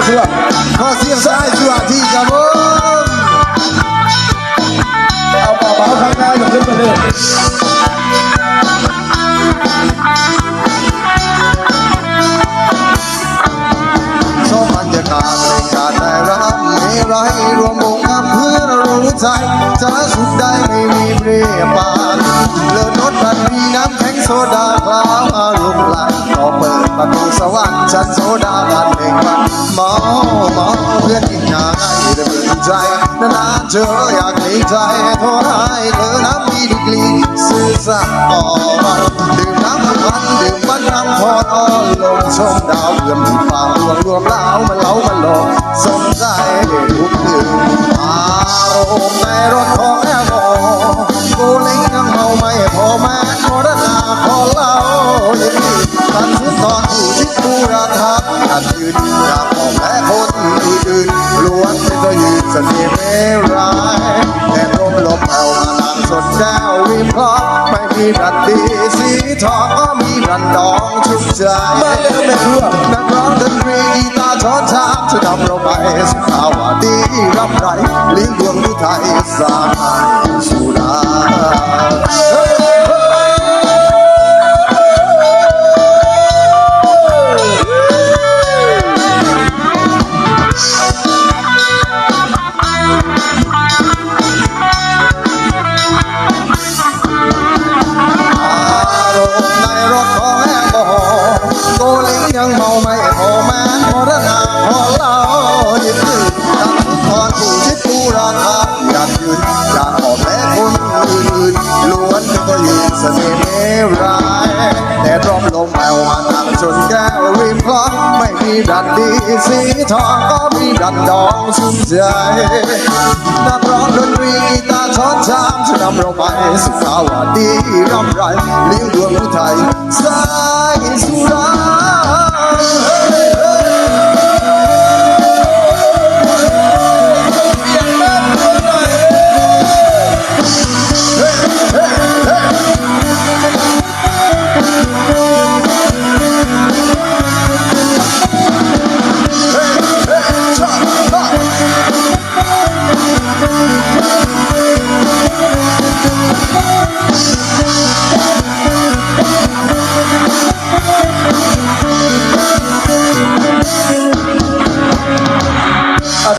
วทั่วขอเสีงสลายสวัสดีครับผมเอาเบาๆข้างหน้าอย่าขึ้นไปเลยชอบบรรยากาศในการได้รักไม่ไรรวมวงกับเพื่อรู้ใจจะสุขได้ไม่มีเปรียบานเลือศรสบันมีน้ำแข็งโซดาคลาวอารุณลันก็เปิดประตูสวรรค์ชั้นโซดาบันเองบัน มาเมาเพื่อนกินยาไงได้เบื่อใจนานๆเจออยากหนีใจโทรให้เธอน้ำมีดีกรีซื่อสัตย์ต่อเราดื่มน้ำมันพันดื่มมันน้ำพออ่อนลงชมดาวเพื่อนที่ฟังรวมรวมแล้วมันเล้ามันหลอกสนใจทุกคืนอารมณ์ในรถของแอลกอฮอล์กูเล็งยังเมาไม่พอแม้โมรณาขอเล่าอย่างนี้ตันถึงตอนผู้ที่ผู้รา ทับกันยืนอยากบอกแพ้คนอื่นๆล้วนเป็นตัวยืนเสน่ห์ไม่ร้ายแค่ลมลมแผ่วมาทางสดแก้วริมคลองไม่มีรันดีสีทองก็มีรันดองชุบใจมาเลยแม่ครัวนักร้องดนตรีกีตาร์ช้อนชามจะนำเราไปสุขาวดีรำไรลิ้นดวงดุไทยสายสุร ยังเมาไม่พอแม้นมรณะพอเล่ายินดีดังทุกทอนผู้ชิดผู้ราคาอยากยืนอยากออกแม้คนอื่นๆล้วนเป็ยืนเสน่ห์ไม่ร้ายแต่ร่มลมแผ่วมาทางชนแก้วริมคลองไม่มีดันดีสีทองก็มีดันดองชุ่มใจนักร้องดนตรีกีตาร์ช้อนชามจะนำเราไปสุขาวาดีร่ำไรเลี้ยงดวงอุทัยสายสุรา Oh,